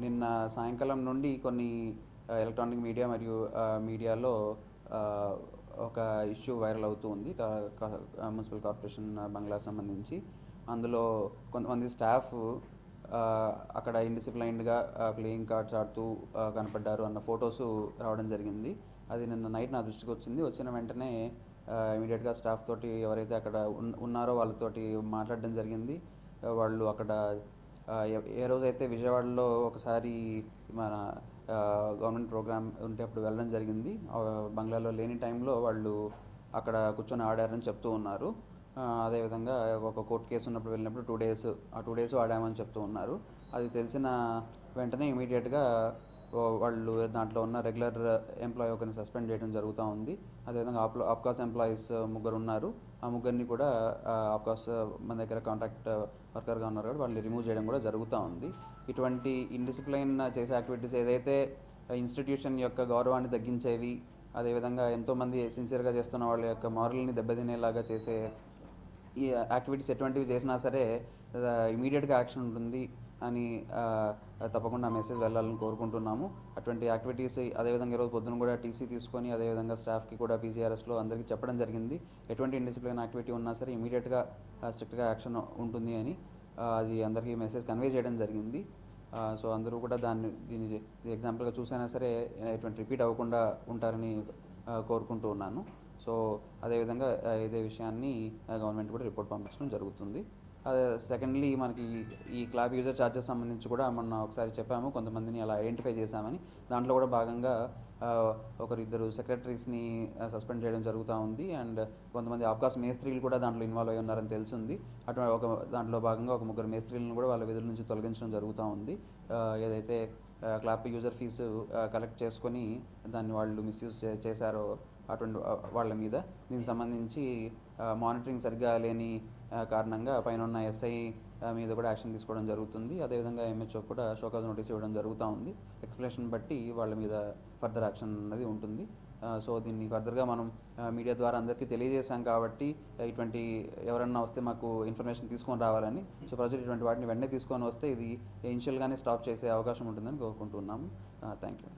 నిన్న సాయంకాలం నుండి కొన్ని ఎలక్ట్రానిక్ మీడియా మరియు మీడియాలో ఒక ఇష్యూ వైరల్ అవుతూ ఉంది. కా- మున్సిపల్ కార్పొరేషన్ బంగ్లా సంబంధించి. అందులో కొంతమంది స్టాఫ్ అక్కడ ఇండిసిప్లైన్డ్గా ప్లేయింగ్ కార్డ్స్ ఆడుతూ కనపడ్డారు అన్న ఫొటోస్ రావడం జరిగింది. అది నిన్న నైట్ నా దృష్టికి వచ్చింది. వచ్చిన వెంటనే ఇమీడియట్గా స్టాఫ్ తోటి ఎవరైతే అక్కడ ఉన్నారో వాళ్ళతోటి మాట్లాడడం జరిగింది. వాళ్ళు అక్కడ ఏ రోజైతే విజయవాడలో ఒకసారి మన గవర్నమెంట్ ప్రోగ్రామ్ ఉంటే అప్పుడు వెళ్ళడం జరిగింది బంగ్లాలో లేని టైంలో వాళ్ళు అక్కడ కూర్చొని ఆడారని చెప్తూ ఉన్నారు. అదేవిధంగా ఒక కోర్టు కేసు ఉన్నప్పుడు వెళ్ళినప్పుడు టూ డేస్ ఆ టూ డేస్ ఆడామని చెప్తూ ఉన్నారు. అది తెలిసిన వెంటనే ఇమీడియట్గా వాళ్ళు దాంట్లో ఉన్న రెగ్యులర్ ఎంప్లాయీ ఒకరిని సస్పెండ్ చేయడం జరుగుతూ ఉంది. అదేవిధంగా ఆప్ ఆప్కాస్ ఎంప్లాయీస్ ముగ్గురు ఉన్నారు. ఆ ముగ్గురిని కూడా ఆఫ్కోర్స్ మన దగ్గర కాంట్రాక్ట్ వర్కర్గా ఉన్నారు కాబట్టి వాళ్ళని రిమూవ్ చేయడం కూడా జరుగుతూ ఉంది. ఇటువంటి ఇండిసిప్లైన్ చేసే యాక్టివిటీస్ ఏదైతే ఇన్స్టిట్యూషన్ యొక్క గౌరవాన్ని తగ్గించేవి అదేవిధంగా ఎంతోమంది సిన్సియర్గా చేస్తున్న వాళ్ళ యొక్క మారల్ని దెబ్బతినేలాగా చేసే ఈ యాక్టివిటీస్ ఎటువంటివి చేసినా సరే ఇమీడియట్గా యాక్షన్ ఉంటుంది. అని తప్పకుండా మెసేజ్ వెళ్ళాలని కోరుకుంటున్నాము. అటువంటి యాక్టివిటీస్ అదేవిధంగా ఈరోజు పొద్దున కూడా టీసీ తీసుకొని అదేవిధంగా స్టాఫ్కి కూడా పీసీఆర్ఎస్లో అందరికీ చెప్పడం జరిగింది. ఎటువంటి ఇండిసిప్లిన్ యాక్టివిటీ ఉన్నా సరే ఇమీడియట్గా స్ట్రిక్ట్గా యాక్షన్ ఉంటుంది అని అది అందరికీ మెసేజ్ కన్వే చేయడం జరిగింది. సో అందరూ కూడా దాన్ని దీన్ని ఎగ్జాంపుల్గా చూసైనా సరే ఎటువంటి రిపీట్ అవ్వకుండా ఉంటారని కోరుకుంటూ ఉన్నాను. సో అదేవిధంగా ఇదే విషయాన్ని గవర్నమెంట్ కూడా రిపోర్ట్ పంపించడం జరుగుతుంది. సెకండ్లీ మనకి ఈ- క్లాబ్ యూజర్ ఛార్జెస్ సంబంధించి కూడా మొన్న ఒకసారి చెప్పాము కొంతమందిని అలా ఐడెంటిఫై చేశామని. దాంట్లో కూడా భాగంగా ఒకరిద్దరు సెక్రటరీస్ని సస్పెండ్ చేయడం జరుగుతూ ఉంది. అండ్ కొంతమంది అవకాశ మేస్త్రీలు కూడా దాంట్లో ఇన్వాల్వ్ అయి ఉన్నారని తెలిసింది. అటువంటి ఒక దాంట్లో భాగంగా ఒక ముగ్గురు మేస్త్రీలను కూడా వాళ్ళ విధుల నుంచి తొలగించడం జరుగుతూ ఉంది. ఏదైతే క్లాప్ యూజర్ ఫీజు కలెక్ట్ చేసుకొని దాన్ని వాళ్ళు మిస్యూజ్ చేశారో అటువంటి వాళ్ళ మీద. దీనికి సంబంధించి మానిటరింగ్ సరిగ్గా లేని కారణంగా పైన ఉన్న ఎస్ఐ మీద కూడా యాక్షన్ తీసుకోవడం జరుగుతుంది. అదేవిధంగా ఎంహెచ్ఓ కూడా షోకాజ్ నోటీస్ ఇవ్వడం జరుగుతూ ఉంది. ఎక్స్ప్లెనేషన్ బట్టి వాళ్ళ మీద ఫర్దర్ యాక్షన్ అనేది ఉంటుంది. సో దీన్ని ఫర్దర్గా మనం మీడియా ద్వారా అందరికీ తెలియజేశాం కాబట్టి ఇటువంటి ఎవరన్నా వస్తే మాకు ఇన్ఫర్మేషన్ తీసుకొని రావాలని. సో ప్రజలు ఇటువంటి వాటిని వెంటనే తీసుకొని వస్తే ఇది ఇనిషియల్గానే స్టాప్ చేసే అవకాశం ఉంటుందని కోరుకుంటున్నాము. Thank you